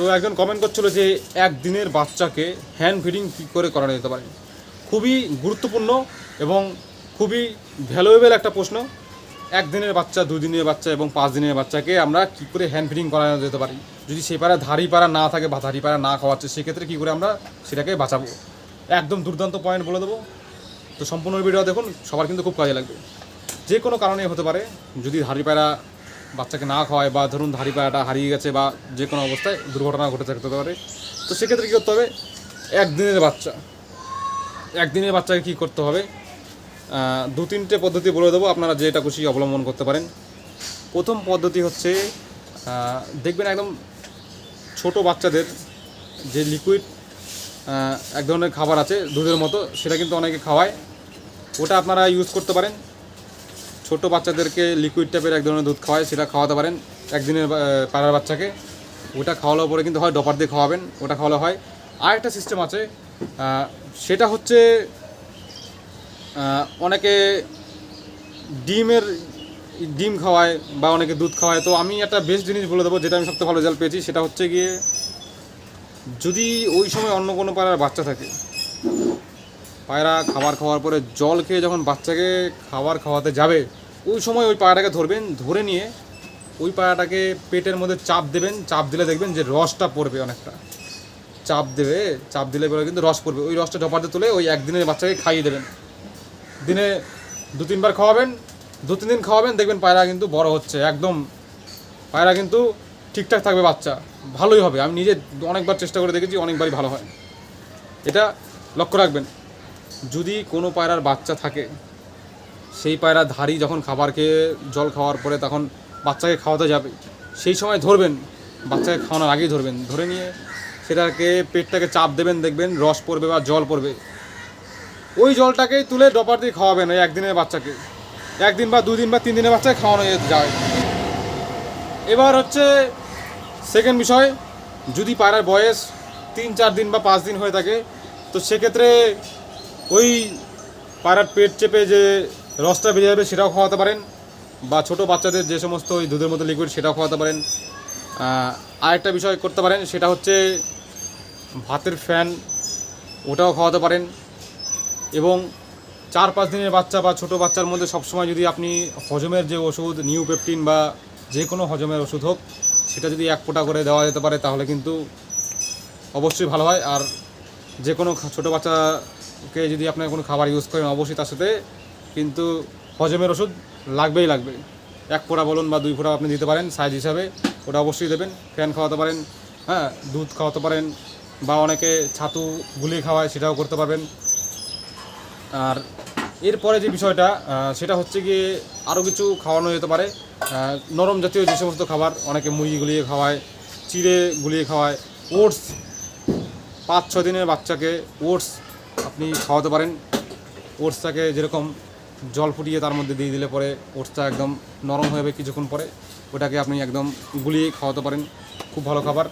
তো একজন কমেন্ট করছিল যে একদিনের বাচ্চাকে হ্যান্ড ফিডিং কী করে করানো যেতে পারে? খুবই গুরুত্বপূর্ণ এবং খুবই ভ্যালুয়েবল একটা প্রশ্ন। একদিনের বাচ্চা, দুদিনের বাচ্চা এবং পাঁচ দিনের বাচ্চাকে আমরা কী করে হ্যান্ড ফিডিং করানো যেতে পারি? যদি সেই পাড়া ধারি পাড়া না থাকে বা ধারি পাড়া না খাওয়াচ্ছে, সেক্ষেত্রে কী করে আমরা সেটাকে বাঁচাবো? একদম দুর্দান্ত পয়েন্ট বলে দেবো। তো সম্পূর্ণ ভিডিও দেখুন, সবার কিন্তু খুব কাজে লাগবে। যে কোনো কারণে হতে পারে, যদি ধারি পায়রা বাচ্চাকে না খাওয়ায় বা ধরুন ধারি পায়াটা হারিয়ে গেছে বা যে কোনো অবস্থায় দুর্ঘটনা ঘটে থাকতে পারে। তো সেক্ষেত্রে কী করতে হবে? একদিনের বাচ্চা। একদিনের বাচ্চাকে কী করতে হবে? দু তিনটে পদ্ধতি বলে দেবো, আপনারা যেটা খুশি অবলম্বন করতে পারেন। প্রথম পদ্ধতি হচ্ছে দেখবেন একদম ছোট বাচ্চাদের যে লিকুইড এক ধরনের খাবার আছে দুধের মতো, সেটা কিন্তু অনেকে খাওয়ায়। ওটা আপনারা ইউজ করতে পারেন। ছোট বাচ্চাদেরকে লিকুইড টাইপের এক ধরনের দুধ খাওয়ায়, সেটা খাওয়াতে পারেন একদিনের পাড়ার বাচ্চাকে। ওটা খাওয়ানোর পরে কিন্তু হয় ডপার দিয়ে খাওয়াবেন, ওটা খাওয়ালে হয়। আর একটা সিস্টেম আছে সেটা হচ্ছে অনেকে ডিমের, ডিম খাওয়ায় বা অনেকে দুধ খাওয়ায়। তো আমি একটা বেস্ট জিনিস বলে দেবো, যেটা আমি সবথেকে ভালো রেজাল্ট পেয়েছি, সেটা হচ্ছে গিয়ে, যদি ওই সময় অন্য কোনো পায়রার বাচ্চা থাকে, পায়রা খাবার খাওয়ার পরে জল খেয়ে যখন বাচ্চাকে খাবার খাওয়াতে যাবে ওই সময় ওই পায়রাটাকে ধরবেন, ধরে নিয়ে ওই পায়রাটাকে পেটের মধ্যে চাপ দেবেন, চাপ দিলে দেখবেন যে রসটা পড়বে অনেকটা। চাপ দেবে, চাপ দিলে পরে কিন্তু রস পড়বে। ওই রসটা ডপাতে তুলে ওই একদিনের বাচ্চাকে খাইয়ে দেবেন। দিনে দু তিনবার খাওয়াবেন, দু তিন দিন খাওয়াবেন, দেখবেন পায়রা কিন্তু বড় হচ্ছে, একদম পায়রা কিন্তু ঠিকঠাক থাকবে বাচ্চা, ভালোই হবে। আমি নিজে অনেকবার চেষ্টা করে দেখেছি, অনেকবারই ভালো হয়। এটা লক্ষ্য রাখবেন। যদি কোনো পায়রার বাচ্চা থাকে সেই পায়রা ধারি যখন খাবার খেয়ে জল খাওয়ার পরে তখন বাচ্চাকে খাওয়াতে যাবে, সেই সময় ধরবেন, বাচ্চাকে খাওয়ানোর আগেই ধরবেন। ধরে নিয়ে সেটাকে, পেটটাকে চাপ দেবেন, দেখবেন রস পড়বে বা জল পড়বে। ওই জলটাকেই তুলে ডপার দিয়ে খাওয়াবেন ওই একদিনের বাচ্চাকে। একদিন বা দুদিন বা তিন দিনের বাচ্চাকে খাওয়ানো যায়। এবার হচ্ছে সেকেন্ড বিষয়, যদি পায়রার বয়স তিন, চার দিন বা পাঁচ দিন হয়ে থাকে, তো সেক্ষেত্রে ওই পায়রার পেট চেপে যে রসটা বেরিয়ে যাবে, সেটাও খাওয়াতে পারেন। বা ছোট বাচ্চাদের যে সমস্ত ওই দুধের মতো লিকুইড সেটাও খাওয়াতে পারেন। আরেকটা বিষয় করতে পারেন, সেটা হচ্ছে ভাতের ফ্যান ওটাও খাওয়াতে পারেন। এবং চার পাঁচ দিনের বাচ্চা বা ছোট বাচ্চার মধ্যে সবসময় যদি আপনি হজমের যে ওষুধ নিউ পেপটিন বা যে কোনো হজমের ওষুধ হোক, সেটা যদি এক ফোঁটা করে দেওয়া যেতে পারে, তাহলে কিন্তু অবশ্যই ভালো হয়। আর যে কোনো ছোটো বাচ্চাকে যদি আপনার কোনো খাবার ইউজ করেন, অবশ্যই তার সাথে কিন্তু হজমের ওষুধ লাগবেই লাগবে। এক ফোঁটা বলুন বা দুই ফোঁটা আপনি দিতে পারেন সাইজ হিসাবে। ওটা অবশ্যই দেবেন। ফ্যান খাওয়াতে পারেন হ্যাঁ দুধ খাওয়াতে পারেন বা অনেকে ছাতু গুলিয়ে খাওয়ায় সেটাও করতে পারবেন। আর এরপরে যে বিষয়টা সেটা হচ্ছে গিয়ে আরও কিছু খাওয়ানো যেতে পারে। নরম জাতীয় যে সমস্ত খাবার, অনেকে মুরগি গুলিয়ে খাওয়ায়, চিড়ে গুলিয়ে খাওয়ায়, ওটস পাঁচ ছ দিনের বাচ্চাকে ওটস আপনি খাওয়াতে পারেন। ওটসটাকে যেরকম জল ফুটিয়ে তার মধ্যে দিয়ে দিলে পরে ওটসটা একদম নরম হয়ে যাবে কিছুক্ষণ পরে। ওটাকে আপনি একদম গুলিয়ে খাওয়াতে পারেন। খুব ভালো খাবার।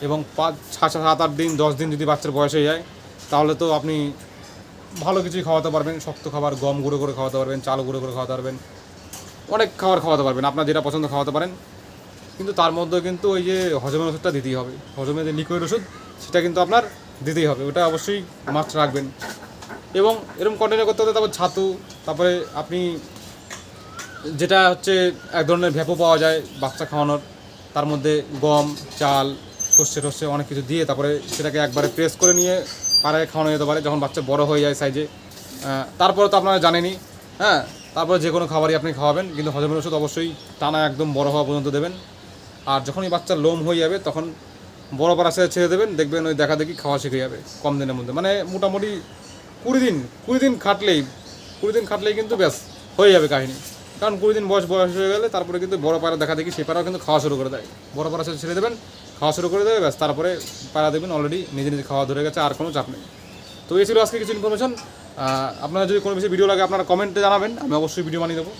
এবং পাঁচ সাত সাত, আট দিন, দশ দিন যদি বাচ্চার বয়স হয়ে যায়, তাহলে তো আপনি ভালো কিছুই খাওয়াতে পারবেন। শক্ত খাবার, গম গুঁড়ো করে খাওয়াতে পারবেন, চাল গুঁড়ো করে খাওয়াতে পারবেন, অনেক খাবার খাওয়াতে পারবেন। আপনার যেটা পছন্দ খাওয়াতে পারেন। কিন্তু তার মধ্যে কিন্তু ওই যে হজমের ওষুধটা দিতেই হবে। হজমের যে লিকুইড ওষুধ, সেটা কিন্তু আপনার দিতেই হবে। ওটা অবশ্যই মাস্ট রাখবেন। এবং এরকম কন্টিনিউ করতে হলে তারপর ছাতু, তারপরে আপনি যেটা হচ্ছে এক ধরনের ভ্যাপো পাওয়া যায় বাচ্চা খাওয়ানোর। তার মধ্যে গম, চাল, সর্ষে টর্ষে অনেক কিছু দিয়ে তারপরে সেটাকে একবারে প্রেস করে নিয়ে পাড়ায় খাওয়ানো যেতে পারে, যখন বাচ্চা বড় হয়ে যায় সাইজে তারপরে তো আপনারা জানেনই হ্যাঁ তারপরে যে কোনো খাবারই আপনি খাওয়াবেন, কিন্তু হজমের ওষুধ অবশ্যই টানা একদম বড় হওয়া পর্যন্ত দেবেন। আর যখনই বাচ্চার লোম হয়ে যাবে, তখন বড় পাড়া ছেড়ে দেবেন, দেখবেন ওই দেখা দেখি খাওয়া শিখে যাবে কম দিনের মধ্যে। মানে মোটামুটি কুড়ি দিন কুড়ি দিন খাটলেই, কুড়ি দিন খাটলেই কিন্তু ব্যাস, হয়ে যাবে কাহিনী। কারণ কুড়ি দিন বয়স বয়স হয়ে গেলে তারপরে কিন্তু বড় পায়রা দেখা দেখি সেই পাড়াও কিন্তু খাওয়া শুরু করে দেয়। বড় সাথে ছেড়ে দেবেন, খাওয়া শুরু করে দেবে, ব্যাস, তারপরে পায়রা দেবেন অলরেডি নিজে নিজে খাওয়া ধরে গেছে, আর কোনো চাপ নেই। তো এই ছিল আজকে কিছু ইনফরমেশন আপনারা যদি কোনো বেশি ভিডিও লাগে, আপনারা কমেন্টে জানাবেন, আমি অবশ্যই ভিডিও বানিয়ে দেবো।